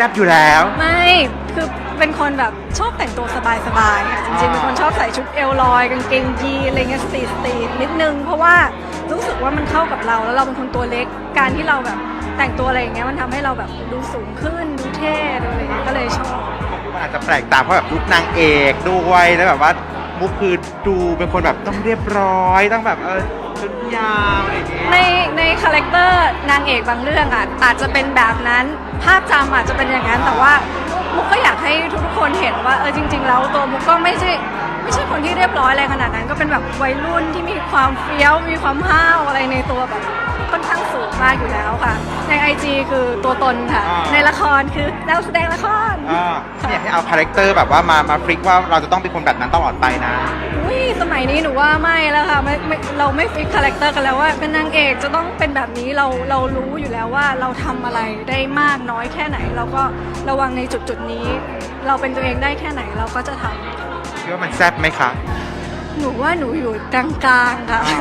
ซ่บอยู่แล้ว ไม่ คือเป็นคนแบบชอบแต่งตัวสบายๆค่ะจริงๆ เป็นคนชอบใส่ชุดเอลลอยกางเกงยีนอะไรเงี้ยสตรีทสตรีทนิดนึง เพราะว่ารู้สึกว่ามันเข้ากับเราแล้วเราเป็นคนตัวเล็กการที่เราแบบแต่งตัวอะไรอย่างเงี้ยมันทำให้เราแบบดูสูงขึ้นดูเท่ดูอะไรเงี้ยก็เลยชอบ มันอาจจะแปลกตาเพราะแบบลุกนางเอกด้วยแล้วแบบว่า มุกคือดูเป็นคนแบบต้องเรียบร้อยต้องแบบเออชุดยาวอะไรอย่างเงี้ยในในคาแรคเตอร์นางเอกบางเรื่องอะอาจจะเป็นแบบนั้นภาพจำอาจจะเป็นอย่างนั้นแต่ว่ามุกก็อยากให้ทุกๆคนเห็นว่าเออจริง ๆ แล้วตัวมุกก็ไม่ใช่ ไม่ใช่คนที่เรียบร้อยอะไรขนาดนั้น ก็เป็นแบบวัยรุ่นที่มีความเฟี้ยวมีความห้าวอะไรในตัวแบบค่อนข้างสูงมากอยู่แล้วค่ะ ใน IG คือตัวตนค่ะในละครคือนักแสดงละครอ่าไม่อยากให้เอาคาแรคเตอร์แบบว่ามามาฟลิกว่าเราจะต้องเป็นคนแบบนั้นตลอดไปนะ อุ้ยสมัยนี้หนูว่าไม่แล้วค่ะไม่ไม่เราไม่ฟิกคาแรคเตอร์กันแล้วว่าเป็นนางเอกจะต้องเป็นแบบนี้เราเรารู้อยู่แล้วว่าเราทำอะไรได้มากน้อยแค่ไหน เราก็ระวังในจุดจุดๆนี้ เราเป็นตัวเองได้แค่ไหนเราก็จะทำคิ ดว่ามันแซ่บไหมคะหนูว่าหนูอยู่กลางๆค่ะอ่า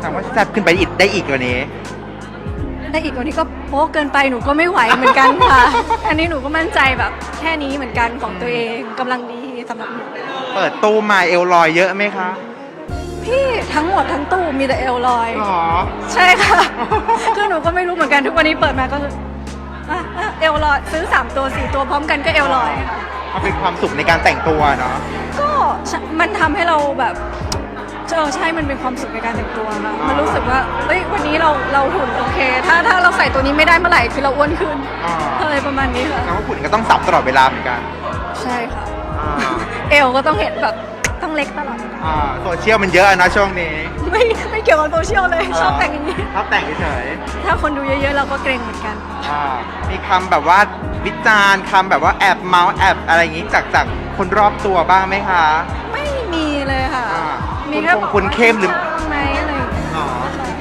แต่ว่าแซ่บขึ้นไปอีกได้อีกกว่านี้ได้อีกกว่านี้ก็โป๊กเกินไปหนูก็ไม่ไหวเหมือนกันค่ะ อันนี้หนูก็มั่นใจแบบ แค่นี้เหมือนกันของตัวเองกำลังดีสำหรับหนูเปิดตู้มาเอลลอยเยอะไหมคะพี่ทั้งหมดทั้งตู้มีแต่เอลลอย หรอ ใช่ค่ะ คือหนูก็ไม่รู้เหมือนกันทุกวันนี้เปิดมาก็คืออะอะเอลลอยซื้อ 3 ตัว 4 ตัวพร้อมกันก็เอลลอยค่ะ มันเป็นความสุขในการแต่งตัวเนาะก็ใช่มันทำให้เราแบบเออใช่ มันเป็นความสุขในการแต่งตัวค่ะมันรู้สึกว่าเฮ้ยวันนี้เราเราหุ่นโอเค ถ้าถ้าเราใส่ตัวนี้ไม่ได้เมื่อไหร่คือเราอ้วนขึ้นอ่าอะไรประมาณนี้ค่ะ แล้วก็หุ่นก็ต้องสับตลอดเวลาเหมือนกันใช่ค่ะ อ่าเอวก็ต้องเห็นแบบต้องเล็กตลอด อ่าโซเชียลมันเยอะนะช่วงนี้ไม่ไม่เกี่ยวกับโซเชียลเลยชอบแต่งอย่างนี้ ชอบแต่งเฉยถ้าคนดูเยอะๆเราก็เกรงเหมือนกัน ๆอ่ามีคำแบบว่า วิจารณ์คำแบบว่าแอบเมาส์แอบอะไรอย่างงี้จากจากคนรอบตัวบ้างไหมคะ ไม่มีเลยค่ะ อ่ามีแค่คุณบอกคุณว่าเข้มหรือข้าวไหมอะไรอย่างเงี้ยอ๋อ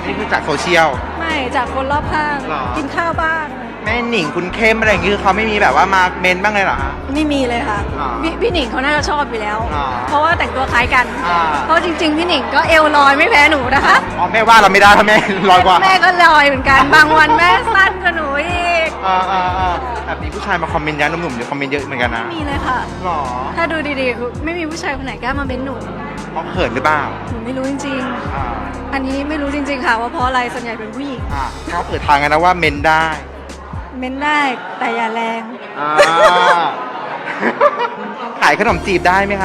นี่คือจากโซเชียล ไม่จากคนรอบข้างหรอ กินข้าวบ้าง แม่หนิงคุณเข้มอะไรอย่างงี้คือเขาไม่มีแบบว่ามาเมนบ้างเลยเหรอคะ ไม่มีเลยค่ะหรอพี่พี่หนิงเขาน่าจะชอบอยู่แล้วหรอเพราะว่าแต่งตัวคล้ายกัน อ่า เพราะจริงๆ พี่หนิงก็เอวลอยไม่แพ้หนูนะคะอ๋อแม่ว่าเราไม่ได้ถ้าแม่ลอยกว่าแม่ก็ลอยเหมือนกัน บางวันแม่สั้นกว่าหนูอีก อ่าอ่าอ่า แบบมีผู้ชายมาคอมเมนต์เยอะหนุ่มๆเดี๋ยวคอมเมนต์เยอะเหมือนกันนะมีเลยค่ะ หรอถ้าดูดีๆคือไม่มีผู้ชายคนไหนกล้ามาเบ้นหนูเขาเขินหรือเปล่าหนูไม่รู้จริง อ่าๆ อันนี้ไม่รู้จริง ๆ ค่ะว่าเพราะอะไรส่วนใหญ่เป็นผู้หญิง อ่าเขาเปิดทางกันนะว่าเมนได้เม้นได้แต่อย่าแรง อ่า ขายขนมจีบได้ไหมคะ